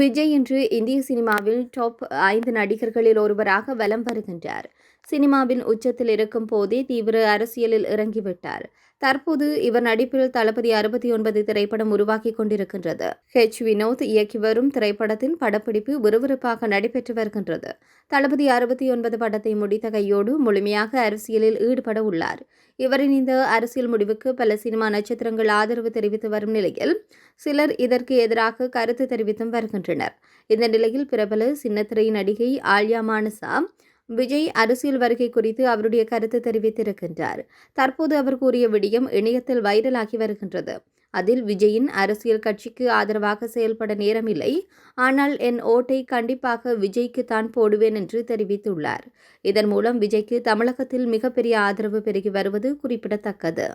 விஜய் இன்று இந்திய சினிமாவில் டாப் ஐந்து நடிகர்களில் ஒருவராக வலம் வருகின்றார். சினிமாவின் உச்சத்தில் இருக்கும் போதே தீவிர அரசியலில் இறங்கிவிட்டார். தற்போது இவர் நடிப்பில் தளபதி அறுபத்தி ஒன்பது திரைப்படம் உருவாக்கிக் கொண்டிருக்கின்றது. ஹெச் வினோத் இயக்கி வரும் திரைப்படத்தின் படப்பிடிப்பு விறுவிறுப்பாக நடைபெற்று வருகின்றது. தளபதி அறுபத்தி ஒன்பது படத்தை முடித்த கையோடு முழுமையாக அரசியலில் ஈடுபட உள்ளார். இவரின் இந்த அரசியல் முடிவுக்கு பல சினிமா நட்சத்திரங்கள் ஆதரவு தெரிவித்து வரும் நிலையில் சிலர் இதற்கு எதிராக கருத்து தெரிவித்தும் வருகின்றனர். இந்த நிலையில் பிரபல சின்னத்திரை நடிகை ஆல்யா மானசா விஜய் அரசியல் வருகை குறித்து அவருடைய கருத்து தெரிவித்திருக்கின்றார். தற்போது அவர் கூறிய விடயம் இணையத்தில் வைரலாகி வருகின்றது. அதில் விஜயின் அரசியல் கட்சிக்கு ஆதரவாக செயல்பட நேரமில்லை. ஆனால் என் ஓட்டை கண்டிப்பாக விஜய்க்கு தான் போடுவேன் என்று தெரிவித்துள்ளார். இதன் மூலம் விஜய்க்கு தமிழகத்தில் மிகப்பெரிய ஆதரவு பெருகி வருவது குறிப்பிடத்தக்கது.